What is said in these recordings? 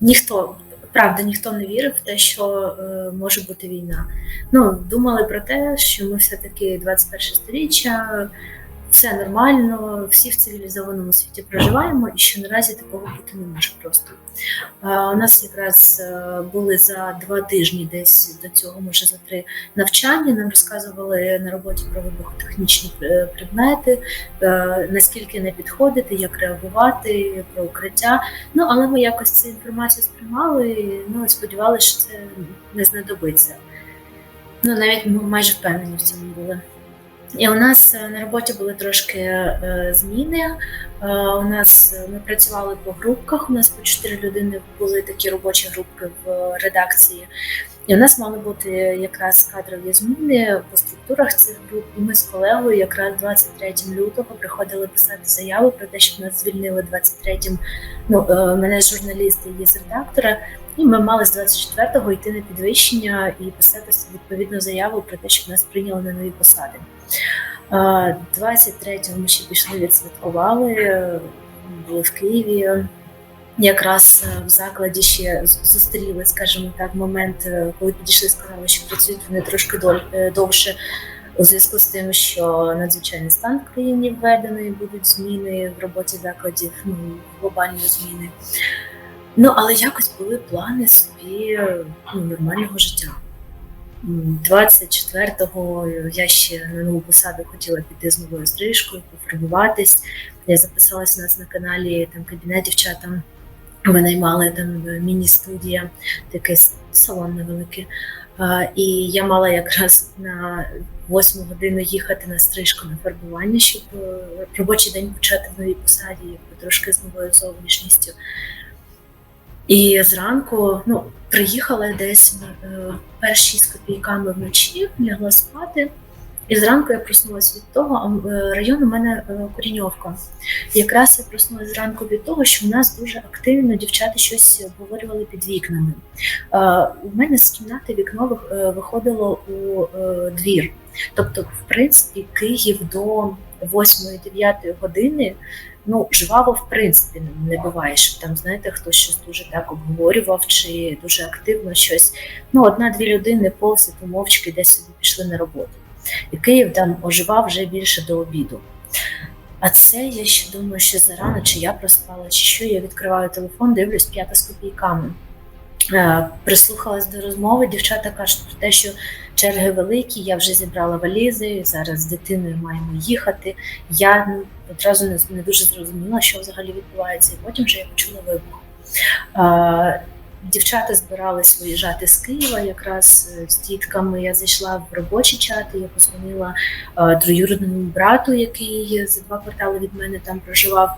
ніхто, правда, ніхто не вірив в те, що е, може бути війна. Ну, думали про те, що ми все-таки 21 сторіччя, все нормально, всі в цивілізованому світі проживаємо, і що наразі такого бути не може просто. У нас якраз е, були за два тижні, десь до цього, може за три навчання. Нам розказували на роботі про вибухотехнічні е, предмети, е, наскільки не підходити, як реагувати, про укриття. Ну але ми якось цю інформацію сприймали. Ну сподівалися, що це не знадобиться. Ну навіть ми майже впевнені в цьому були. І у нас е, на роботі були трошки е, зміни. Е, у нас ми працювали по групках. У нас по чотири людини були такі робочі групки в редакції. І у нас мали бути якраз кадрові зміни по структурах цих груп. І ми з колегою якраз 23 лютого приходили писати заяву про те, що нас звільнили 23-м. Ну мене журналіст і з редактора. І ми мали з 24-го йти на підвищення і писати відповідну заяву про те, що нас прийняли на нові посади. Е, 23-го ми ще пішли, відсвяткували, е, були в Києві. Якраз е, в закладі ще зустріли, скажімо так, момент, е, коли підійшли, сказали, що працюють вони трошки довше у зв'язку з тим, що надзвичайний стан в країні введений, будуть зміни в роботі закладів, ну глобальні зміни. Ну але якось були плани собі ну, нормального життя. М, 24-го я ще на нову посаду хотіла піти з новою стрижкою, пофарбуватись. Я записалась у нас на каналі там кабінет дівчатам. Винаймали там міні-студія, такий салон невеликий. І я мала якраз на восьму годину їхати на стрижку на фарбування, щоб е, робочий день почати в новій посаді, трошки з новою зовнішністю. І зранку ну, приїхала десь е, перші з копійками вночі, лягла спати. І зранку я проснулася від того, а е, район у мене е, Куріньовка. Якраз я проснулася зранку від того, що в нас дуже активно дівчата щось обговорювали під вікнами. У мене з кімнати вікно виходило у двір. Тобто, в принципі, Київ до 8-9 години ну, жваво, в принципі, не буває, що там, знаєте, хтось щось дуже так обговорював чи дуже активно щось. Ну, одна-дві людини повз і помовчки десь собі пішли на роботу. І Київ там оживав вже більше до обіду. А це я ще думаю, що зарано, чи я проспала, чи що я відкриваю телефон, дивлюсь п'ята з копійками. Е, Прислухалась до розмови, дівчата кажуть про те, що черги великі, я вже зібрала валізи, зараз з дитиною маємо їхати. Я одразу не, не дуже зрозуміла, що взагалі відбувається, і потім вже я почула вибух. Е, Дівчата збирались виїжджати з Києва. Якраз е, з дітками я зайшла в робочі чати. Я позвонила троюрідному брату, який за два квартали від мене там проживав.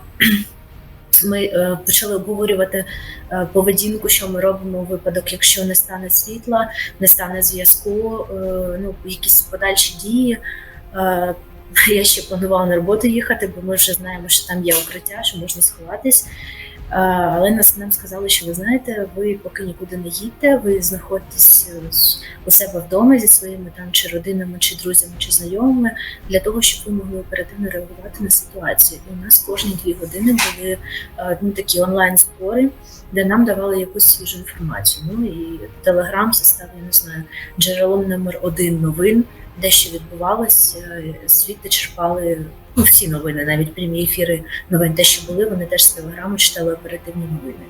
Ми е, почали обговорювати е, поведінку, що ми робимо у випадок, якщо не стане світла, не стане зв'язку, е, ну якісь подальші дії. Я ще планувала на роботу їхати, бо ми вже знаємо, що там є укриття, що можна сховатись. Але нас нам сказали, що ви знаєте, ви поки нікуди не їдьте, ви знаходитесь е, у себе вдома зі своїми там чи родинами, чи друзями, чи знайомими для того, щоб ви могли оперативно реагувати на ситуацію. І у нас кожні дві години були е, ну, такі онлайн збори, де нам давали якусь свіжу інформацію. Ну і Телеграм став, я не знаю, джерелом номер один новин, де що відбувалося, е, звідти черпали ну, всі новини, навіть прямі ефіри новин, те, що були, вони теж з телеграму читали оперативні новини.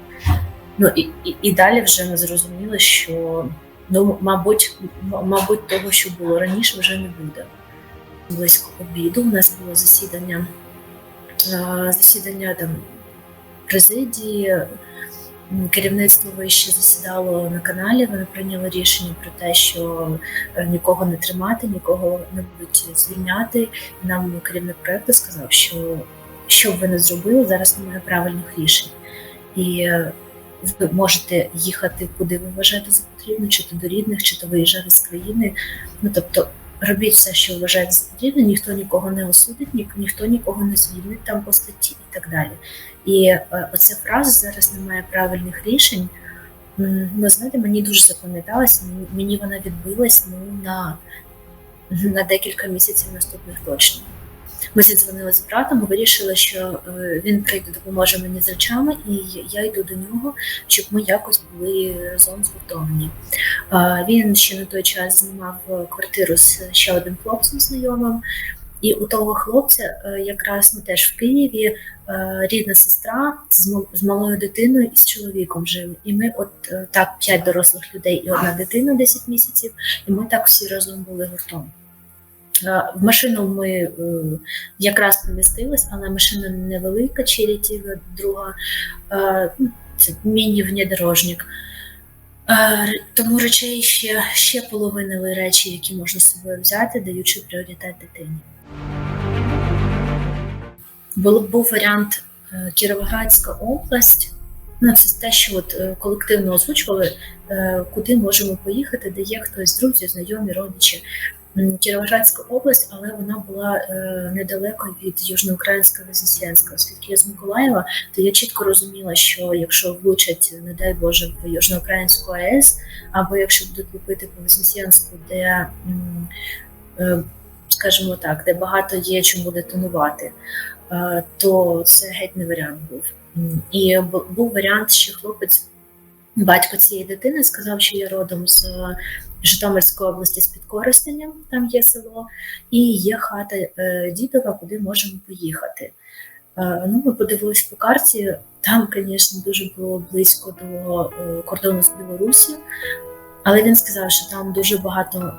Ну і, і, і далі вже ми зрозуміли, що ну, мабуть, мабуть, того, що було раніше, вже не буде. Близько обіду у нас було засідання, е, засідання там президії, керівництво вище засідало на каналі. Вони прийняли рішення про те, що е, нікого не тримати, нікого не будуть звільняти. Нам керівник проекту сказав, що що б ви не зробили, зараз немає правильних рішень. І е, ви можете їхати, куди ви вважаєте за потрібно, чи то до рідних, чи то виїжджати з країни. Ну тобто робіть все, що вважаєте за потрібне, ніхто нікого не осудить, ні, ніхто нікого не звільнить там по статті і так далі. І е, оця фраза зараз немає правильних рішень. Ну, знаєте, мені дуже запам'яталася, мені вона відбилась ну, на, на декілька місяців наступних точно. Ми зідзвонили з братом, вирішили, що е, він прийде, допоможе мені з речами, і я йду до нього, щоб ми якось були разом згуртовані. Він ще на той час знімав квартиру з ще одним хлопцем знайомим. І у того хлопця е, якраз ми теж в Києві е, рідна сестра з малою дитиною і з чоловіком жили. І ми, от так, п'ять дорослих людей і одна дитина 10 місяців, і ми так всі разом були гуртом. В машину ми е, якраз помістились, але машина невелика, черетіва, друга, е, це міні-внедорожник. Е, Тому речей ще, ще половинили речі, які можна з собою взяти, даючи пріоритет дитині. Був, був варіант Кіровоградська область. Ну, це те, що от колективно озвучували, куди можемо поїхати, де є хтось, друзі, знайомі, родичі. Кіровоградська область, але вона була е, недалеко від Южноукраїнська Вознесенська. Оскільки я з Миколаєва, то я чітко розуміла, що якщо влучать, не дай Боже, в Южноукраїнську АЕС, або якщо будуть лупити по Вознесенську, де, е, скажімо так, де багато є чому детонувати, е, то це геть не варіант був. І був варіант, що хлопець, батько цієї дитини, сказав, що я родом з Житомирської області з Підкоростенням, там є село, і є хата е, дідова, куди можемо поїхати. Е, Ну, ми подивились по карті. Там, звісно, дуже було близько до е, кордону з Білорусі, але він сказав, що там дуже багато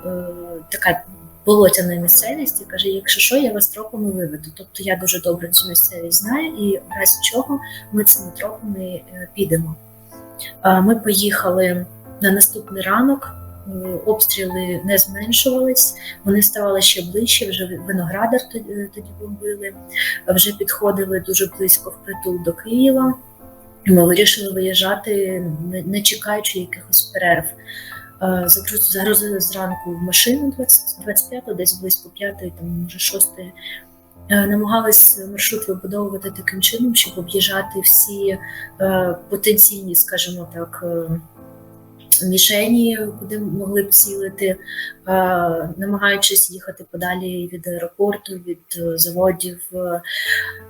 така болотяна місцевість і каже: якщо що, я вас тропами виведу. Тобто я дуже добре цю місцевість знаю, і в разі чого ми цими тропами підемо. Ми поїхали на наступний ранок. Е, Обстріли не зменшувались, вони ставали ще ближче. Вже виноградар тоді е, бомбили, вже підходили дуже близько впритул до Києва. Ми вирішили виїжджати, не- чекаючи якихось перерв. Е, Загрузили зранку в машину 20, 25, десь близько 5, там може 6. Намагались маршрут вибудовувати таким чином, щоб об'їжджати всі е, потенційні, скажімо так, е, мішені, куди могли б цілити, намагаючись їхати подалі від аеропорту, від е, заводів.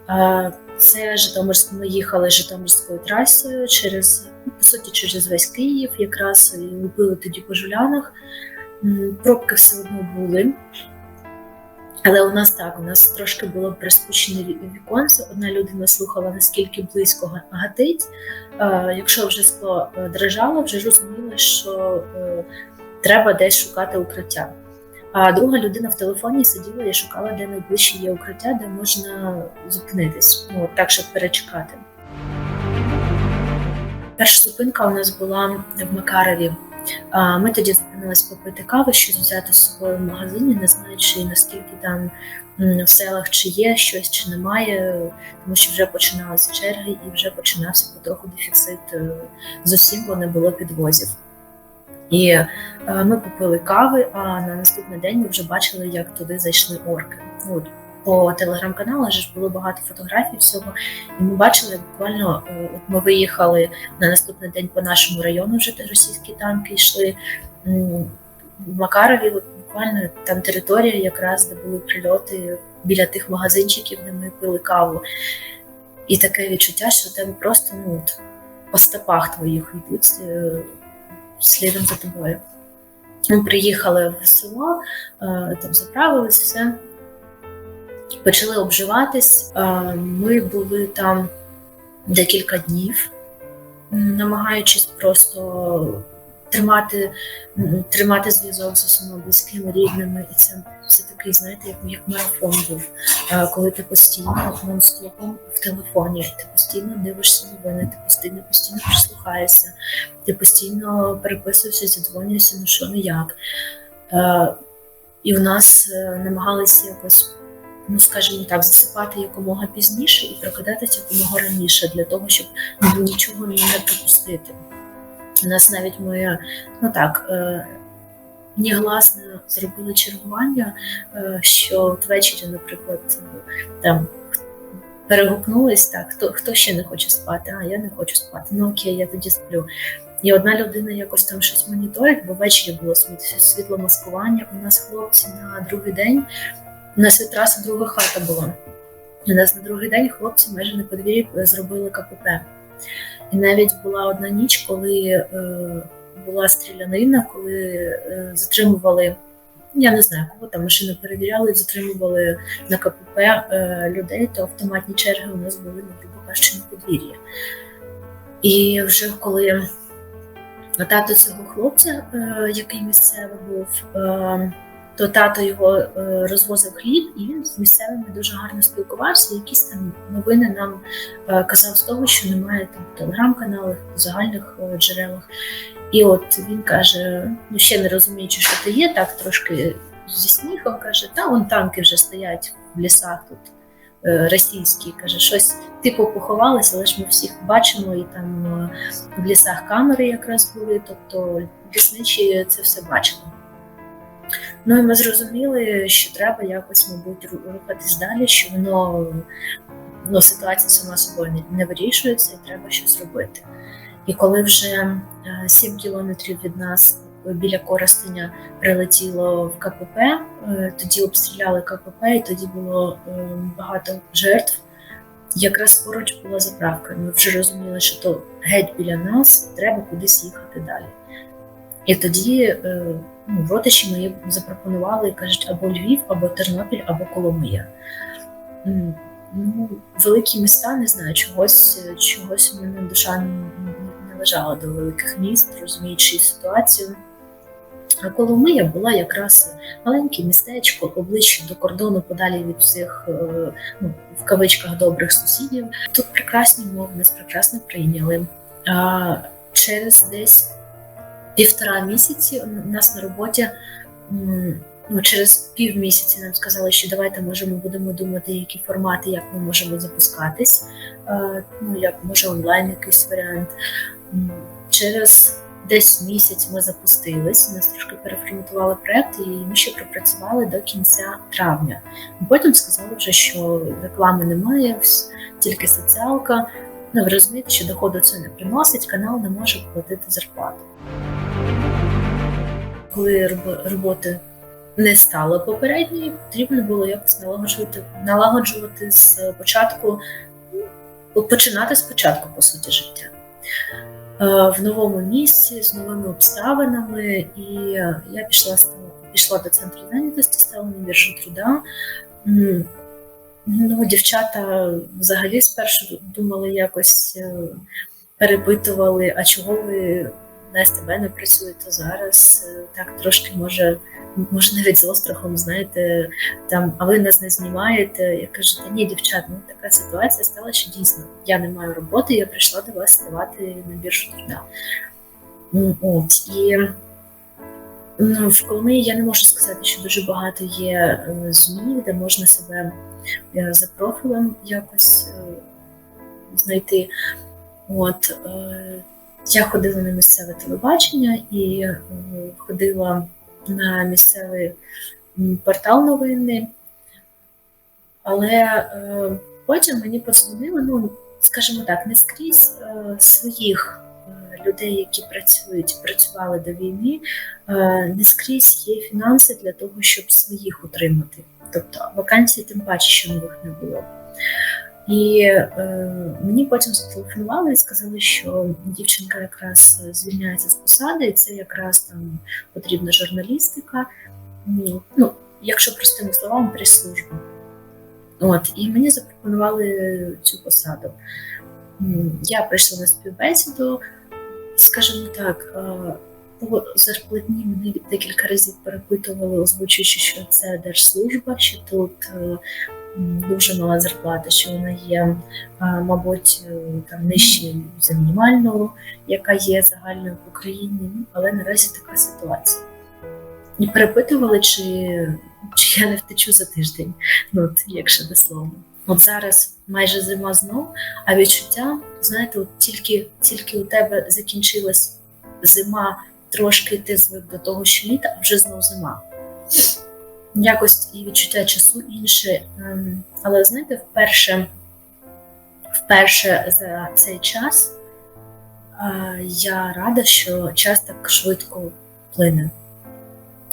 Е, Це Житомирськ. Ми їхали Житомирською трасою через ну, по суті через весь Київ, якраз і лупили тоді по жулянах. Пробки все одно були. Але у нас так, у нас трошки було приспущене віконце. Одна людина слухала, наскільки близько га- гатить. Е, Якщо вже скло дрижало, вже розуміли, що е, треба десь шукати укриття. А друга людина в телефоні сиділа і шукала, де найближче є укриття, де можна зупинитись, ну так, щоб перечекати. Перша зупинка у нас була в Макарові. Ми тоді зупинились попити кави, щось взяти з собою в магазині, не знаючи наскільки там в селах чи є щось, чи немає, тому що вже починалися черги і вже починався потроху дефіцит е, з усім, бо не було підвозів. І е, ми попили кави, а на наступний день ми вже бачили, як туди зайшли орки. От, по телеграм-каналах же ж було багато фотографій всього, і ми бачили буквально, е, от ми виїхали на наступний день по нашому району, вже російські танки йшли. В Макарові буквально там територія, якраз де були прильоти біля тих магазинчиків, де ми пили каву. І таке відчуття, що тебе просто ну, по стопах твоїх йдуть е, слідом за тобою. Ми приїхали в село, е, там заправились, все. Почали обживатись. Ми були там декілька днів, намагаючись просто тримати, тримати зв'язок з усіма близькими, рідними. І це все такий, знаєте, як, як марафон був, коли ти постійно нон-стопом в телефоні, ти постійно дивишся новини, ти постійно постійно прислухаєшся, ти постійно переписуєшся, задзвонюєшся, ну що, ну як. І в нас е, намагалися якось, ну скажімо так, засипати якомога пізніше і прокидатися якомога раніше для того, щоб нічого не пропустити. У нас навіть ми, ну так, е, негласно зробили чергування, е, що ввечері, наприклад, там перегукнулись так, хто, хто ще не хоче спати, а я не хочу спати. Ну окей, я тоді сплю. І одна людина якось там щось моніторить, бо ввечері було світ- світломаскування. У нас хлопці на другий день У нас якраз друга хата була. У нас на другий день хлопці майже на подвір'ї зробили КПП. І навіть була одна ніч, коли е, була стрілянина, коли е, затримували, я не знаю, кого там машини перевіряли, затримували на КПП е, людей, то автоматні черги у нас були, ну, грубо кажучи, на подвір'ї. І вже коли тато цього хлопця, е, який місцевий був, е, то тато його е, розвозив хліб, і він з місцевими дуже гарно спілкувався. Якісь там новини нам е, казав з того, що немає там телеграм-каналах, в загальних е, джерелах. І от він каже: ну ще не розуміючи, що це є, так трошки зі сміхом каже: та вон танки вже стоять в лісах тут російські. Каже, щось типу поховалися, але ж ми всіх бачимо, і там в лісах камери якраз були, тобто лісничі це все бачили. Ну і ми зрозуміли, що треба якось, мабуть, рухатись далі, що воно ну, ситуація сама собою не, вирішується, і треба щось робити. І коли вже 7 кілометрів від нас е, біля Коростеня прилетіло в КПП, е, тоді обстріляли КПП, і тоді було е, багато жертв. Якраз поруч була заправка. Ми вже розуміли, що то геть біля нас треба кудись їхати далі. І тоді е, родичі мої запропонували і кажуть або Львів, або Тернопіль, або Коломия. Ну, великі міста, не знаю, чогось, чогось у мене душа не, лежала до великих міст, розуміючи ситуацію. А Коломия була якраз маленьке містечко, поближче до кордону, подалі від всіх е, ну, в кавичках добрих сусідів. Тут прекрасні мови, нас прекрасно прийняли. А через десь півтора місяці у нас на роботі. Ну, через півмісяці нам сказали, що давайте може ми будемо думати, які формати, як ми можемо запускатись. Е, Ну, як може онлайн якийсь варіант. Через десь місяць ми запустились, нас трошки переформатували проект, і ми ще пропрацювали до кінця травня. Потім сказали вже, що реклами немає, тільки соціалка. Ну, розумієте, що доходу це не приносить, канал не може платити зарплату. Коли роботи не стало попередньої, потрібно було якось налагоджувати, налагоджувати з початку, ну, починати спочатку, по суті, життя. Е, В новому місці з новими обставинами, і я пішла пішла до центру зайнятості, стала на біржу труда. Ну, дівчата взагалі спершу думали якось е, перепитували, а чого ви на СТБ не працюєте зараз? Е, Так трошки може, може навіть з острахом, знаєте, там, а ви нас не знімаєте. Я кажу, та ні, дівчат, ну така ситуація стала, що дійсно я не маю роботи, я прийшла до вас ставати на біржу труда. От і ну, в Коломиї я не можу сказати, що дуже багато є е, ЗМІ, де можна себе е, за профілем якось знайти. От я ходила на місцеве телебачення і е, ходила на місцевий портал новини, але е, потім мені подзвонили, ну, скажімо так, не скрізь е, своїх людей, які працюють, працювали до війни, не скрізь є фінанси для того, щоб своїх утримати. Тобто вакансій тим паче, що нових не було. І е, мені потім зателефонували і сказали, що дівчинка якраз звільняється з посади, і це якраз там потрібна журналістика. Ну, ну якщо простими словами, прес-служба. От, і мені запропонували цю посаду. Я прийшла на співбесіду, скажімо так, е, по зарплатні мене декілька разів перепитували, озвучуючи, що це держслужба, що тут е, дуже мала зарплата, що вона є, мабуть, е, там нижче за мінімальну, яка є загальною в Україні. Ну, але наразі така ситуація. І перепитували, чи, чи я не втечу за тиждень, ну от, якщо дословно. От зараз майже зима знов, а відчуття, знаєте, от тільки, тільки у тебе закінчилась зима, трошки ти звик до того, що літа, а вже знов зима якось і відчуття часу інше. Ем, але знаєте, вперше, вперше за цей час е, я рада, що час так швидко плине.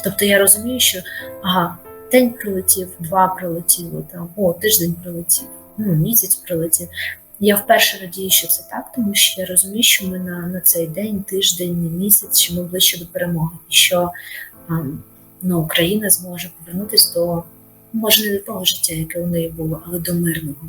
Тобто я розумію, що ага, день прилетів, два прилетіли, там, о, тиждень прилетів, ну, місяць прилетів. Я вперше радію, що це так, тому що я розумію, що ми на на цей день, тиждень, місяць, що ми ближче до перемоги, і що ем, ну, Україна зможе повернутися до може не до того життя, яке у неї було, але до мирного.